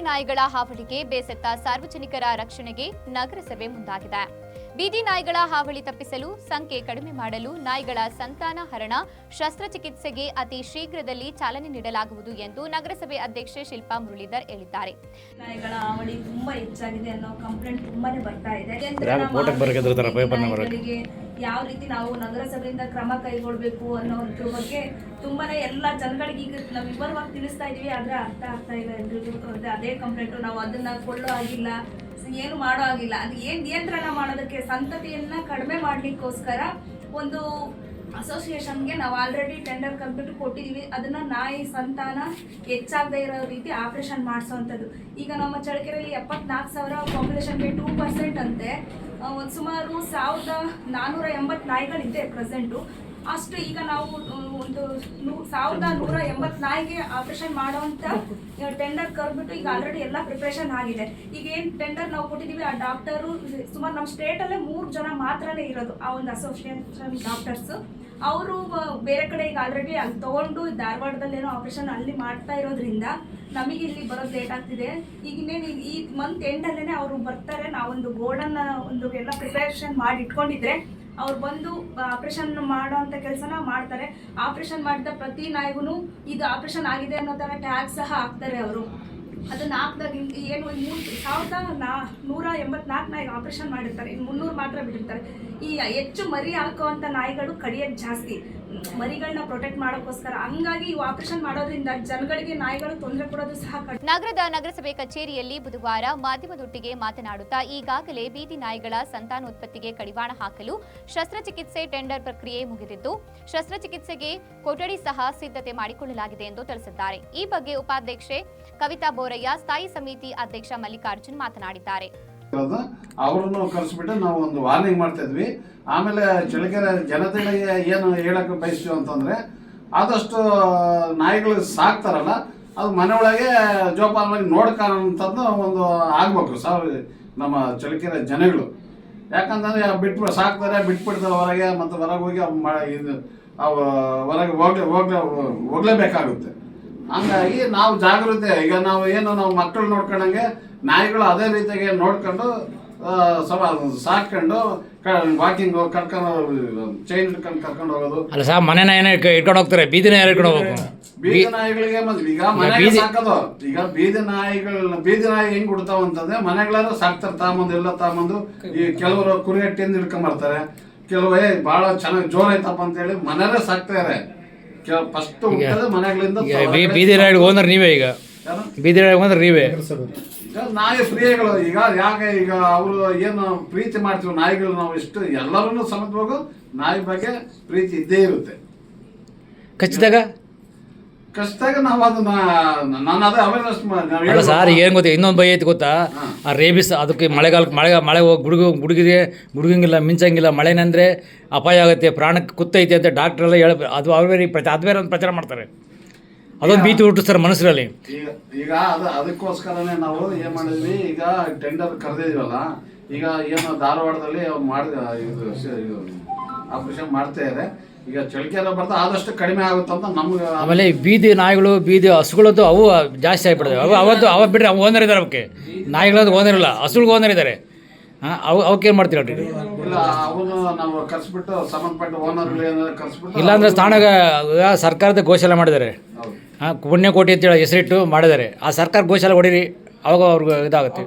ನಾಯಿಗಳ ಹಾವಳಿಗೆ ಬೇಸತ್ತ ಸಾರ್ವಜನಿಕರ ರಕ್ಷಣೆಗೆ ನಗರಸಭೆ ಮುಂದಾಗಿದೆ. ಬೀದಿ ನಾಯಿಗಳ ಹಾವಳಿ ತಪ್ಪಿಸಲು ಸಂಖ್ಯೆ ಕಡಿಮೆ ಮಾಡಲು ನಾಯಿಗಳ ಸಂತಾನ ಹರಣ ಶಸ್ತ್ರಚಿಕಿತ್ಸೆಗೆ ಅತಿ ಶೀಘ್ರದಲ್ಲಿ ಚಾಲನೆ ನೀಡಲಾಗುವುದು ಎಂದು ನಗರಸಭೆ ಅಧ್ಯಕ್ಷೆ ಶಿಲ್ಪಾ ಮುರಳೀಧರ್ ಹೇಳಿದ್ದಾರೆ. ನಾಯಿಗಳ ಹಾವಳಿ ತುಂಬಾ ಹೆಚ್ಚಾಗಿದೆ ಅನ್ನೋ ಕಂಪ್ಲೇಂಟ್ ತುಂಬಾನೇ ಬರ್ತಾ ಇದೆ. ಯಾವ ರೀತಿ ನಾವು ನಗರಸಭೆಯಿಂದ ಕ್ರಮ ಕೈಗೊಳ್ಬೇಕು ಅನ್ನೋದ್ರ ಬಗ್ಗೆ ತುಂಬಾನೇ ಎಲ್ಲ ಜನಗಳಿಗೆ ಈಗ ನಾವು ವಿವರವಾಗಿ ತಿಳಿಸ್ತಾ ಇದೀವಿ ಆದ್ರೆ ಅರ್ಥ ಆಗ್ತಾ ಇಲ್ಲ ಎಲ್ರಿಗೂ. ಅದೇ ಕಂಪ್ಲೇಂಟ್ ನಾವು ಅದನ್ನ ಕೊಳ್ಳೋ ಆಗಿಲ್ಲ ಏನು ಮಾಡೋ ಆಗಿಲ್ಲ ಅದು ಏನ್ ನಿಯಂತ್ರಣ ಮಾಡೋದಕ್ಕೆ ಸಂತತಿಯನ್ನ ಕಡಿಮೆ ಮಾಡ್ಲಿಕ್ಕೋಸ್ಕರ ಒಂದು ಅಸೋಸಿಯೇಷನ್ಗೆ ನಾವು ಆಲ್ರೆಡಿ ಟೆಂಡರ್ ಕಂಪ್ಯೂಟರ್ ಕೊಟ್ಟಿದ್ದೀವಿ ಅದನ್ನ ನಾಯಿ, ಸಂತಾನ ಹೆಚ್ಚಾಗದೇ ಇರೋ ರೀತಿ ಆಪರೇಷನ್ ಮಾಡಿಸೋವಂಥದ್ದು ಈಗ ನಮ್ಮ ಚಳಕೆರೆಯಲ್ಲಿ ಎಪ್ಪತ್ನಾಲ್ಕು ಸಾವಿರ ಪಾಪ್ಯುಲೇಷನ್ಗೆ ಟೂ ಪರ್ಸೆಂಟ್ ಅಂತೆ. ಒಂದು ಸುಮಾರು ಸಾವಿರದ ನಾನ್ನೂರ ಎಂಬತ್ತು ನಾಯಿಗಳಿದೆ ಪ್ರೆಸೆಂಟು ಅಷ್ಟು ಈಗ ನಾವು ಒಂದು ಸಾವಿರದ ನೂರ ಎಂಬತ್ ನಾಯಿಗೆ ಆಪರೇಷನ್ ಮಾಡುವಂತ ಟೆಂಡರ್ ಕರ್ಬಿಟ್ಟು ಈಗ ಆಲ್ರೆಡಿ ಎಲ್ಲ ಪ್ರಿಪ್ರೇಷನ್ ಆಗಿದೆ. ಈಗ ಏನ್ ಟೆಂಡರ್ ನಾವು ಕೊಟ್ಟಿದೀವಿ ಆ ಡಾಕ್ಟರು ಸುಮಾರು ನಮ್ಮ ಸ್ಟೇಟ್ ಅಲ್ಲೇ ಮೂರು ಜನ ಮಾತ್ರನೇ ಇರೋದು, ಆ ಒಂದು ಅಸೋಸಿಯೇಷನ್ ಡಾಕ್ಟರ್ಸ್ ಅವರು ಬೇರೆ ಕಡೆ ಈಗ ಆಲ್ರೆಡಿ ಅಲ್ಲಿ ತಗೊಂಡು ಧಾರವಾಡದಲ್ಲಿ ಏನೋ ಆಪರೇಷನ್ ಅಲ್ಲಿ ಮಾಡ್ತಾ ಇರೋದ್ರಿಂದ ನಮಗೆ ಇಲ್ಲಿ ಬರೋದು ಲೇಟ್ ಆಗ್ತಿದೆ. ಈಗ ಇನ್ನೇನು ಈ- ಮಂತ್ ಮಂತ್ ಎಂಟಲ್ಲೇ ಅವರು ಬರ್ತಾರೆ, ನಾವೊಂದು ಗೋಲ್ಡನ್ನ ಒಂದು ಎಲ್ಲ ಪ್ರಿಪರೇಷನ್ ಮಾಡಿ ಇಟ್ಕೊಂಡಿದ್ರೆ ಅವ್ರು ಬಂದು ಆಪರೇಷನ್ ಮಾಡೋ ಅಂತ ಕೆಲಸನ ಮಾಡ್ತಾರೆ. ಆಪರೇಷನ್ ಮಾಡಿದ ಪ್ರತಿ ನಾಯಿಗೂ ಇದು ಆಪರೇಷನ್ ಆಗಿದೆ ಅನ್ನೋ ಥರ ಟ್ಯಾಗ್ ಸಹ ಹಾಕ್ತಾರೆ ಅವರು. ಅದನ್ನ ಹಾಕ್ದಾಗ ಏನು ಮೂರು ಸಾವಿರದ ನಾ ನೂರ ಎಂಬತ್ನಾಲ್ಕು ನಾಯಿಗೆ ಆಪರೇಷನ್ ಮಾಡಿರ್ತಾರೆ. ಇನ್ನು ಮುನ್ನೂರು ಮಾತ್ರ ಬಿಟ್ಟಿರ್ತಾರೆ. ಈ ಹೆಚ್ಚು ಮರಿ ಹಾಕುವಂಥ ನಾಯಿಗಳು ಕಡಿಯೋದು ಜಾಸ್ತಿ. ಮರಿಗಳನ್ನ ಪ್ರೊಟೆಕ್ಟ್ ಮಾಡೋಕ್ಕೋಸ್ಕರ. ಹಂಗಾಗಿ ಈ ಆಪರೇಷನ್ ಮಾಡೋದ್ರಿಂದ ಜನಗಳಿಗೆ, ನಾಯಿಗಳು ತೊಂದರೆ ಕೊಡೋದು ಸಹ ನಗರದ ನಗರಸಭೆ ಕಚೇರಿಯಲ್ಲಿ ಬುಧವಾರ ಮಾಧ್ಯಮದೊಟ್ಟಿಗೆ ಮಾತನಾಡುತ್ತಾ ಈಗಾಗಲೇ ಬೀದಿ ನಾಯಿಗಳ ಸಂತಾನೋತ್ಪತ್ತಿಗೆ ಕಡಿವಾಣ ಹಾಕಲು ಶಸ್ತ್ರಚಿಕಿತ್ಸೆ ಟೆಂಡರ್ ಪ್ರಕ್ರಿಯೆ ಮುಗಿದಿದ್ದು, ಶಸ್ತ್ರಚಿಕಿತ್ಸೆಗೆ ಕೊಠಡಿ ಸಹ ಸಿದ್ಧತೆ ಮಾಡಿಕೊಳ್ಳಲಾಗಿದೆ ಎಂದು ತಿಳಿಸಿದ್ದಾರೆ. ಈ ಬಗ್ಗೆ ಉಪಾಧ್ಯಕ್ಷೆ ಕವಿತಾ ಬೋರಯ್ಯ, ಸ್ಥಾಯಿ ಸಮಿತಿ ಅಧ್ಯಕ್ಷ ಮಲ್ಲಿಕಾರ್ಜುನ್ ಮಾತನಾಡಿದ್ದಾರೆ. ಅವ್ರನ್ನು ಕರೆಸ್ಬಿಟ್ಟು ನಾವು ಒಂದು ವಾರ್ನಿಂಗ್ ಮಾಡ್ತಾ ಇದ್ವಿ. ಆಮೇಲೆ ಚಳಕೆರೆ ಜನತೆಗಳಿಗೆ ಏನು ಹೇಳಕ್ಕೆ ಬಯಸ್ತೀವಿ ಅಂತಂದ್ರೆ, ಆದಷ್ಟು ನಾಯಿಗಳು ಸಾಕ್ತಾರಲ್ಲ, ಅದು ಮನೆ ಒಳಗೆ ಜೋಪಾನವಾಗಿ ನೋಡ್ಕೊಳ್ಳೋಂಥದ್ದು ಒಂದು ಆಗ್ಬೇಕು ಸರ್ ನಮ್ಮ ಚಳಿಕೆರೆ ಜನಗಳು. ಯಾಕಂತಂದ್ರೆ ಬಿಟ್ಬಿಟ್ಟು ಸಾಕ್ತಾರೆ, ಬಿಟ್ಬಿಡ್ತಾರೆ ಹೊರಗೆ ಮತ್ತು ಹೊರಗೆ ಹೋಗಿ ಅವ್ರು ಮಾ ಇದು ಅವು ಹೊರಗೆ ಹೋಗ್ಲೇ ಹೋಗ್ಲೇ ಹೋಗ್ಲೇಬೇಕಾಗುತ್ತೆ. ಹಂಗಾಗಿ ನಾವು ಜಾಗೃತಿ, ಈಗ ನಾವು ಏನು ನಾವು ಮಕ್ಕಳು ನೋಡ್ಕೊಂಡಂಗೆ ನಾಯಿಗಳು ಅದೇ ರೀತಿಯಾಗಿ ನೋಡ್ಕೊಂಡು ಸವ ಸಾಕೊಂಡು ವಾಕಿಂಗ್ ಕರ್ಕೊಂಡು ಚೈನ್ ಹಿಡ್ಕೊಂಡು ಕರ್ಕೊಂಡು ಹೋಗೋದು. ಅಲ್ಲ ಸರ್ ಮನೆ ನಾಯಿನ ಇಟ್ಕೊಂಡು ಹೋಗ್ತಾರೆ ಬೀದಿನ ನಾಯಿ ಇಟ್ಕೊಂಡು ಹೋಗ್ಬೇಕು. ಬೀದಿ ನಾಯಿಗಳಿಗೆ ಮತ್ತೆ ಈಗ ಮನೆಗೆ ಬೀದಿ- ಸಾಕೋದು. ಈಗ ಬೀದಿ ನಾಯಿಗಳನ್ನ ಬೀದಿ ನಾಯಿ ಹೆಂಗ್ ಹುಡ್ತಾವ ಅಂತಂದ್ರೆ ಮನೆಗಳಾದ್ರೂ ಸಾಕ್ತಾರೆ ತಾಮಂದು ಎಲ್ಲ ತಾಮಂದು. ಈ ಕೆಲವರು ಕುರಿ ಹಟ್ಟಿಯಿಂದ ಹಿಡ್ಕೊಂಬರ್ತಾರೆ ಕೆಲವು ಏ ಬಹಳ ಚೆನ್ನಾಗಿ ಜೋರ್ ಐತಪ್ಪ ಅಂತ ಹೇಳಿ ಮನೆಯಲ್ಲೇ ಸಾಕ್ತಾರೆ ಫಸ್ಟ್ ಮನೆಗಳಿಂದ ಬೀದಿ ನಾಯಿಗೆ ಓನರ್ ನೀವೇ ಈಗ? ಬೀದಿ ನಾಯಿಗೆ ಓನರ್ ನೀವೇ. ನಾಯಿ ಪ್ರಿಯಗಳು. ಈಗ ಯಾಕೆ ಈಗ ಅವರು ಏನು ಪ್ರೀತಿ ಮಾಡ್ತೀವಿ ನಾಯಿಗಳು ನಾವು ಇಷ್ಟು ಎಲ್ಲರೂ ಸಮತ್ವಾಗ ನಾಯಿ ಬಗ್ಗೆ ಪ್ರೀತಿ ಇದ್ದೇ ಇರುತ್ತೆ. ಕಚ್ಚಿದಾಗ ಕಷ್ಟದಾಗ ನಾವು ಅದನ್ನ ನಾನು ಅದೇ ಅವೇರ್ನೆಸ್ ಅಲ್ಲ ಸರ್ ಏನು ಗೊತ್ತಾ ಇನ್ನೊಂದು ಭಯ ಐತಿ ಗೊತ್ತಾ? ಆ ರೇಬಿಸ್ ಅದಕ್ಕೆ ಮಳೆಗಾಲಕ್ಕೆ ಮಳೆ ಮಳೆ ಹೋಗಿ ಗುಡುಗು ಗುಡುಗಿದೆ ಗುಡುಗಂಗಿಲ್ಲ ಮಿಂಚಂಗಿಲ್ಲ ಮಳೆನಂದ್ರೆ ಅಪಾಯ ಆಗುತ್ತೆ ಪ್ರಾಣಕ್ಕೆ ಕುತ್ತೈತೆ ಅಂತ ಡಾಕ್ಟ್ರೆಲ್ಲ ಹೇಳ ಅದು ಅವ್ರ ಪ್ರಚಾರ ಅದು ಬೇರೆ ಒಂದು ಪ್ರಚಾರ ಮಾಡ್ತಾರೆ. ಅದೊಂದು ಭೀತಿ ಹುಟ್ಟು ಸರ್ ಈಗ ಈಗ ಅದು ಅದಕ್ಕೋಸ್ಕರನೇ ನಾವು ಏನ್ ಮಾಡಿದ್ವಿ ಈಗ ಟೆಂಡರ್ ಕರೆದಿದ್ವಲ್ಲ ಈಗ ಏನು ಧಾರವಾಡದಲ್ಲಿ ಮಾಡಿದ ಇದು ಆಪರೇಷನ್ ಮಾಡ್ತಾ ಇದೆ ಈಗ ಚಳಿಕೆಲ್ಲ ಬರ್ತಾ ಆದಷ್ಟು ಕಡಿಮೆ ಆಗುತ್ತೆ ಅಂತ ನಮ್ಗೆ ಆಮೇಲೆ ಈ ಬೀದಿ ನಾಯಿಗಳು ಬೀದಿ ಹಸುಗಳದ್ದು ಅವು ಜಾಸ್ತಿ ಆಗಿಬಿಡ್ತವೆ ಅವು ಅವತ್ತು ಅವ ಬಿಡ್ರಿ ಅವು ಓನರ್ ಇದ್ದಾರೆ ಅವಕ್ಕೆ. ನಾಯಿಗಳದ್ದು ಓನರ್ ಇಲ್ಲ ಹಸುಗಳಿಗೆ ಓನರ್ ಇದ್ದಾರೆ ಹಾಂ ಅವು ಅವಕ್ಕೆ ಏನು ಮಾಡ್ತೀರ ಇಲ್ಲ ಅವನು ನಾವು ಕರ್ಸ್ಬಿಟ್ಟು ಸಂಬಂಧಪಟ್ಟ ಓನರ್ಗಳು ಏನಾದ್ರು ಕರ್ಸ್ಬಿಟ್ಟು ಇಲ್ಲಾಂದ್ರೆ ಸ್ಥಾನಾಗ ಈಗ ಸರ್ಕಾರದ ಘೋಷಣೆ ಮಾಡಿದ್ದಾರೆ. ಹಾಂ ಪುಣ್ಯಕೋಟಿ ಅಂತೇಳಿ ಹೆಸರಿಟ್ಟು ಮಾಡಿದ್ದಾರೆ. ಆ ಸರ್ಕಾರ ಗೋಶಾಲೆ ಹೊಡೀರಿ ಅವಾಗ ಅವ್ರಿಗೆ ಇದಾಗುತ್ತೆ.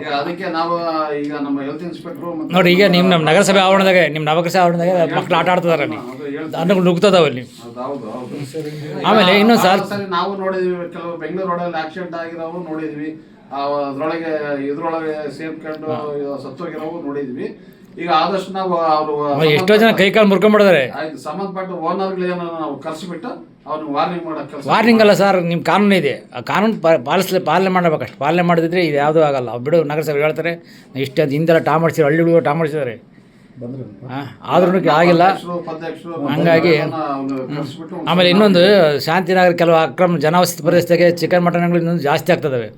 ಈಗ ಅದಕ್ಕೆ ನಾವು ಈಗ ನಮ್ಮ ಹೆಲ್ತ್ ಇನ್ಸ್ಪೆಕ್ಟ್ರು ಮತ್ತೆ ನೋಡಿ ಈಗ ನಿಮ್ಮ ನಮ್ಮ ನಗರಸಭೆ ಆವರಣದಾಗೆ ನಿಮ್ಮ ನಗರಸಭೆ ಆವರಣದಾಗೆ ಮಕ್ಕಳು ಆಟ ಆಡ್ತಿದಾರೆ ಅನ್ನಗಳು ನುಗ್ತದಾವ ಅಲ್ಲಿ. ಹೌದು ಹೌದು ಹೌದು. ಆಮೇಲೆ ಇನ್ನೊಂದು ಸರಿ ನಾವು ನೋಡಿದ್ವಿ ಕೆಲವು ಬೆಂಗಳೂರು ರೋಡಲ್ಲಿ ಆಕ್ಸಿಡೆಂಟ್ ಆಗಿರೋವು ನೋಡಿದ್ವಿ. ಅದರೊಳಗೆ ಅದ್ರೊಳಗೆ ಇದ್ರೊಳಗೆ ಸೇರ್ಕೊಂಡು ಸತ್ತೋಗಿರೋವು ನೋಡಿದ್ವಿ. ಈಗ ಆದಷ್ಟು ನಾವು ಅವರು ಎಷ್ಟೋ ಜನ ಕೈ ಕಾಲು ಮುರ್ಕೊಂಡ್ಬಿಡಿದಾರೆ ಆಯ್ತು ಸಂಬಂಧಪಟ್ಟ ಓನರ್ಗಳು ಏನೋ ನಾವು ಕರ್ಸಿಬಿಟ್ಟು ಅವ್ರನ್ನ ವಾರ್ನಿಂಗ್ ಮಾಡೋ ಕೆಲಸ ವಾರ್ನಿಂಗ್ ಅಲ್ಲ ಸರ್ ನಿಮ್ಮ ಕಾನೂನು ಇದೆ. ಆ ಕಾನೂನು ಪಾಲಿಸಲಿ ಪಾಲಿಸ್ಲಿ ಪಾಲನೆ ಮಾಡಬೇಕಷ್ಟು. ಪಾಲನೆ ಮಾಡಿದ್ರೆ ಇದು ಯಾವುದೂ ಆಗಲ್ಲ. ಅವ್ರು ಬಿಡು ನಗರಸಭೆ ಹೇಳ್ತಾರೆ ಇಷ್ಟು ಹಿಂದೆಲ್ಲ ಟಾ ಮಾಡಿಸಿದ್ರು ಹಳ್ಳಿಗಳು ಟಾ ಮಾಡಿಸಿದ್ದಾರೆ ಹಾಂ ಆದ್ರೂ ಆಗಿಲ್ಲ. ಹಂಗಾಗಿ ಆಮೇಲೆ ಇನ್ನೊಂದು ಶಾಂತಿನಗರ ಕೆಲವು ಅಕ್ರಮ ಜನವಸತಿ ಪ್ರದೇಶದಾಗೆ ಚಿಕನ್ ಮಟನ್ಗಳು ಇನ್ನೊಂದು ಜಾಸ್ತಿ ಆಗ್ತದವೆ.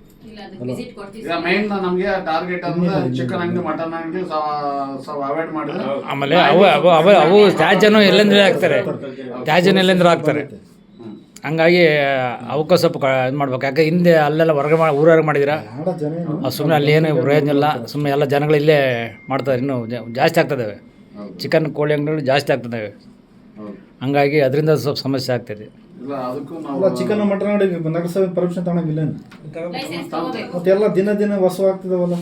ಮೈನ್ ನಮಗೆ ಟಾರ್ಗೆಟ್ ಅಂದ್ರೆ ಚಿಕನ್ ಅಂಗಡಿ ಮಟನ್ ಅಂಗಡಿ ಸ್ವಲ್ಪ ಅವಾಯ್ಡ್ ಮಾಡಿದ್ರೆ ಆಮೇಲೆ ಅವು ಅವು ಅವು ಅವು ತ್ಯಾಜ್ಯನೂ ಎಲ್ಲೆಂದ್ರೆ ಹಾಕ್ತಾರೆ. ತ್ಯಾಜ್ಯನ ಎಲ್ಲೆಂದ್ರೆ ಹಾಕ್ತಾರೆ. ಹಂಗಾಗಿ ಅವಕ್ಕೆ ಸ್ವಲ್ಪ ಇದು ಮಾಡ್ಬೇಕು. ಯಾಕೆ ಹಿಂದೆ ಅಲ್ಲೆಲ್ಲ ಹೊರಗೆ ಮಾಡಿ ಊರಾಗ ಮಾಡಿದಿರ? ಸುಮ್ಮನೆ ಅಲ್ಲಿ ಏನು ಪ್ರಯೋಜನ ಇಲ್ಲ. ಸುಮ್ಮನೆ ಎಲ್ಲ ಜನಗಳು ಇಲ್ಲೇ ಮಾಡ್ತಾರೆ. ಇನ್ನೂ ಜಾಸ್ತಿ ಆಗ್ತದೆ ಚಿಕನ್ ಕೋಳಿ ಅಂಗಡಿಗಳು ಜಾಸ್ತಿ ಆಗ್ತದೆ ಹೌದು. ಹಂಗಾಗಿ ಅದರಿಂದ ಸ್ವಲ್ಪ ಸಮಸ್ಯೆ ಆಗ್ತದೆ. ಇಲ್ಲ ಅದಕ್ಕೂ ಅಲ್ಲ ನಾವು ಚಿಕನ್ ಮಟನ್ ಅಂಗಡಿಗೆ ನಗರಸಭೆ ಪರ್ಮಿಷನ್ ತಗೊಂಡೋಗಿಲ್ಲ ಮತ್ತೆಲ್ಲ ದಿನ ದಿನ ಹೊಸ ಆಗ್ತಿದಾವಲ್ಲ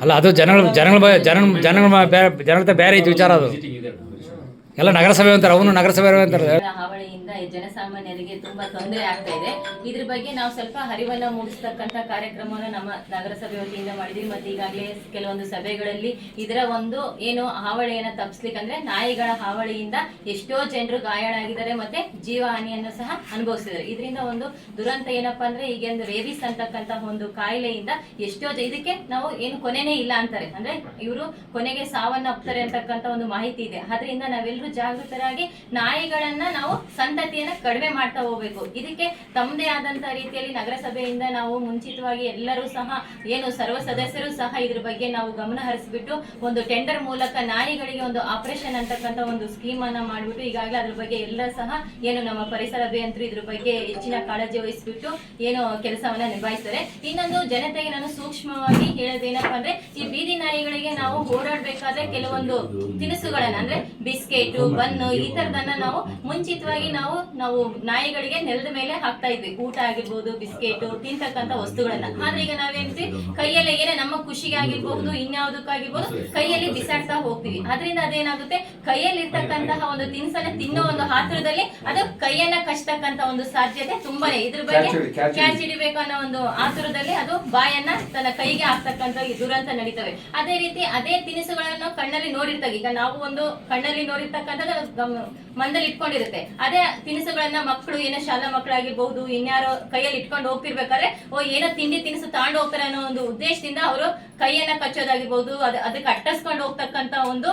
ಅಲ್ಲ ಅದು ಜನಗಳ ಜನಗಳ ಬ- ಜನ ಜನಗಳ ಮ- ಬೇರೆ ಜನರ ಬೇರೆ ಐತಿ ವಿಚಾರ ಅದು. ಎಲ್ಲ ನಗರಸಭೆ ಅಂತಾರೆ ಅವನು ನಗರಸಭೆ ಅಂತಾರೆ. ಹಾವಳಿಯಿಂದ ಜನಸಾಮಾನ್ಯರಿಗೆ ತುಂಬಾ ತೊಂದರೆ ಆಗ್ತಾ ಇದೆ. ಇದ್ರ ಬಗ್ಗೆ ನಾವು ಸ್ವಲ್ಪ ಹರಿವನ್ನ ಮೂಡಿಸ್ತಕ್ಕಂತ ಕಾರ್ಯಕ್ರಮವನ್ನು ನಮ್ಮ ನಗರಸಭೆ ವತಿಯಿಂದ ಮಾಡಿದ್ವಿ. ಮತ್ತೆ ಈಗಾಗಲೇ ಕೆಲವೊಂದು ಸಭೆಗಳಲ್ಲಿ ಇದರ ಒಂದು ಏನು ಹಾವಳಿಯನ್ನ ತಪ್ಪಿಸ್ಲಿಕ್ಕೆ ಅಂದ್ರೆ ನಾಯಿಗಳ ಹಾವಳಿಯಿಂದ ಎಷ್ಟೋ ಜನರು ಗಾಯಳಾಗಿದ್ದಾರೆ ಮತ್ತೆ ಜೀವ ಹಾನಿಯನ್ನು ಸಹ ಅನುಭವಿಸಿದ್ದಾರೆ. ಇದರಿಂದ ಒಂದು ದುರಂತ ಏನಪ್ಪಾ ಅಂದ್ರೆ ಈಗ ಒಂದು ರೇಬಿಸ್ ಅಂತಕ್ಕಂತ ಒಂದು ಕಾಯಿಲೆಯಿಂದ ಎಷ್ಟೋ ಇದಕ್ಕೆ ನಾವು ಏನು ಕೊನೆನೇ ಇಲ್ಲ ಅಂತಾರೆ. ಅಂದ್ರೆ ಇವರು ಕೊನೆಗೆ ಸಾವನ್ನಪ್ತಾರೆ ಅಂತಕ್ಕಂತ ಒಂದು ಮಾಹಿತಿ ಇದೆ. ಅದರಿಂದ ನಾವೆಲ್ಲರೂ ಜಾಗೃತರಾಗಿ ನಾಯಿಗಳನ್ನ ನಾವು ಸಂತತಿಯನ್ನ ಕಡಿಮೆ ಮಾಡ್ತಾ ಹೋಗ್ಬೇಕು. ಇದಕ್ಕೆ ತಮ್ಮದೇ ಆದಂತ ರೀತಿಯಲ್ಲಿ ನಗರಸಭೆಯಿಂದ ನಾವು ಮುಂಚಿತವಾಗಿ ಎಲ್ಲರೂ ಸಹ, ಏನು ಸರ್ವ ಸದಸ್ಯರು ಸಹ ಇದ್ರ ಬಗ್ಗೆ ನಾವು ಗಮನ ಹರಿಸ್ಬಿಟ್ಟು ಒಂದು ಟೆಂಡರ್ ಮೂಲಕ ನಾಯಿಗಳಿಗೆ ಒಂದು ಆಪರೇಷನ್ ಅಂತಕ್ಕಂತ ಒಂದು ಸ್ಕೀಮ್ ಅನ್ನ ಮಾಡ್ಬಿಟ್ಟು ಈಗಾಗಲೇ ಅದ್ರ ಬಗ್ಗೆ ಎಲ್ಲ ಸಹ ಏನು ನಮ್ಮ ಪರಿಸರ ಅಭಿಯಂತರು ಇದ್ರ ಬಗ್ಗೆ ಹೆಚ್ಚಿನ ಕಾಳಜಿ ವಹಿಸ್ಬಿಟ್ಟು ಏನು ಕೆಲಸವನ್ನ ನಿಭಾಯಿಸ್ತಾರೆ. ಇನ್ನೊಂದು ಜನತೆಗೆ ನಾನು ಸೂಕ್ಷ್ಮವಾಗಿ ಹೇಳೋದೇನಪ್ಪ ಅಂದ್ರೆ, ಈ ಬೀದಿ ನಾಯಿಗಳಿಗೆ ನಾವು ಓಡಾಡ್ಬೇಕಾದ್ರೆ ಕೆಲವೊಂದು ತಿನಿಸುಗಳನ್ನ ಅಂದ್ರೆ ಬಿಸ್ಕೆಟ್ ಬನ್ ಈ ತರದನ್ನ ನಾವು ಮುಂಚಿತವಾಗಿ ನಾವು ನಾವು ನಾವು ನಾಯಿಗಳಿಗೆ ನೆಲದ ಮೇಲೆ ಹಾಕ್ತಾ ಇದ್ವಿ. ಊಟ ಆಗಿರ್ಬೋದು ಬಿಸ್ಕೆಟ್ ತಿಂತಕ್ಕಂತ ವಸ್ತುಗಳನ್ನ. ಆದ್ರೆ ಈಗ ನಾವೇನ್ತಿ ಕೈಯಲ್ಲಿ ಏನೇ ನಮ್ಮ ಖುಷಿಗೆ ಆಗಿರ್ಬಹುದು ಇನ್ಯಾವುದಕ್ಕಾಗಿರ್ಬೋದು ಕೈಯಲ್ಲಿ ಬಿಸಾಡ್ತಾ ಹೋಗ್ತೀವಿ. ಅದರಿಂದ ಅದೇನಾಗುತ್ತೆ? ಕೈಯಲ್ಲಿ ಇರ್ತಕ್ಕಂತಹ ಒಂದು ತಿನಿಸನ್ನ ತಿನ್ನೋ ಒಂದು ಹಾತ್ರದಲ್ಲಿ ಅದು ಕೈಯನ್ನ ಕಚ್ತಕ್ಕಂತ ಒಂದು ಸಾಧ್ಯತೆ ತುಂಬಾನೇ. ಇದ್ರ ಬಗ್ಗೆ ಕ್ಯಾಚ್ ಹಿಡಿ- ಕ್ಯಾಚ್ ಕ್ಯಾಚ್ ಹಿಡಿಬೇಕು ಅನ್ನೋ ಒಂದು ಆತುರದಲ್ಲಿ ಅದು ಬಾಯನ್ನ ತನ್ನ ಕೈಗೆ ಹಾಕ್ತಕ್ಕಂತ ದುರಂತ ನಡೀತವೆ. ಅದೇ ರೀತಿ ಅದೇ ತಿನಿಸುಗಳನ್ನು ಕಣ್ಣಲ್ಲಿ ನೋಡಿರ್ತಾಗ ಈಗ ನಾವು ಒಂದು ಕಣ್ಣಲ್ಲಿ ನೋಡಿರ್ತಕ್ಕಂಥದ್ದು ಮಂದಲ್ಲಿ ಇಟ್ಕೊಂಡಿರುತ್ತೆ. ಅದೇ ತಿನಿಸುಗಳನ್ನ ಮಕ್ಕಳು, ಏನೋ ಶಾಲಾ ಮಕ್ಕಳಾಗಿರ್ಬಹುದು, ಇನ್ಯಾರೋ ಕೈಯಲ್ಲಿ ಇಟ್ಕೊಂಡು ಹೋಗ್ತಿರ್ಬೇಕಾದ್ರೆ, ಓ, ಏನೋ ತಿಂಡಿ ತಿನಿಸು ತಗೊಂಡು ಹೋಗ್ತಾರೆ ಅನ್ನೋ ಒಂದು ಉದ್ದೇಶದಿಂದ ಅವರು ಕೈಯನ್ನ ಕಚ್ಚೋದಾಗಿರ್ಬೋದು, ಅದ ಅದಕ್ಕೆ ಅಟ್ಟಸ್ಕೊಂಡು ಹೋಗ್ತಕ್ಕಂತ ಒಂದು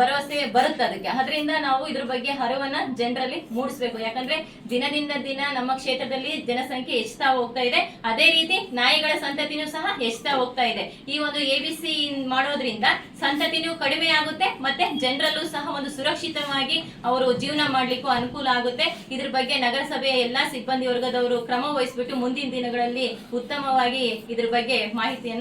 ಭರವಸೆ ಬರುತ್ತೆ ಅದಕ್ಕೆ. ಅದರಿಂದ ನಾವು ಇದ್ರ ಬಗ್ಗೆ ಹರವನ್ನ ಜನರಲ್ಲಿ ಮೂಡಿಸ್ಬೇಕು. ಯಾಕಂದ್ರೆ ದಿನದಿಂದ ದಿನ ನಮ್ಮ ಕ್ಷೇತ್ರದಲ್ಲಿ ಜನಸಂಖ್ಯೆ ಹೆಚ್ಚುತ್ತಾ ಹೋಗ್ತಾ ಇದೆ. ಅದೇ ರೀತಿ ನಾಯಿಗಳ ಸಂತತಿನೂ ಸಹ ಹೆಚ್ಚುತ್ತಾ ಹೋಗ್ತಾ ಇದೆ. ಈ ಒಂದು ಎ ಬಿ ಸಿ ಮಾಡೋದ್ರಿಂದ ಸಂತತಿನೂ ಕಡಿಮೆ ಆಗುತ್ತೆ, ಮತ್ತೆ ಜನರಲ್ಲೂ ಸಹ ಒಂದು ಸುರಕ್ಷಿತವಾಗಿ ಅವರು ಜೀವನ ಮಾಡ್ಲಿಕ್ಕೂ ಅನುಕೂಲ ಆಗುತ್ತೆ. ಇದ್ರ ಬಗ್ಗೆ ನಗರಸಭೆಯ ಎಲ್ಲಾ ಸಿಬ್ಬಂದಿ ವರ್ಗದವರು ಕ್ರಮ ವಹಿಸ್ಬಿಟ್ಟು ಮುಂದಿನ ದಿನಗಳಲ್ಲಿ ಉತ್ತಮವಾಗಿ ಇದ್ರ ಬಗ್ಗೆ ಮಾಹಿತಿಯನ್ನ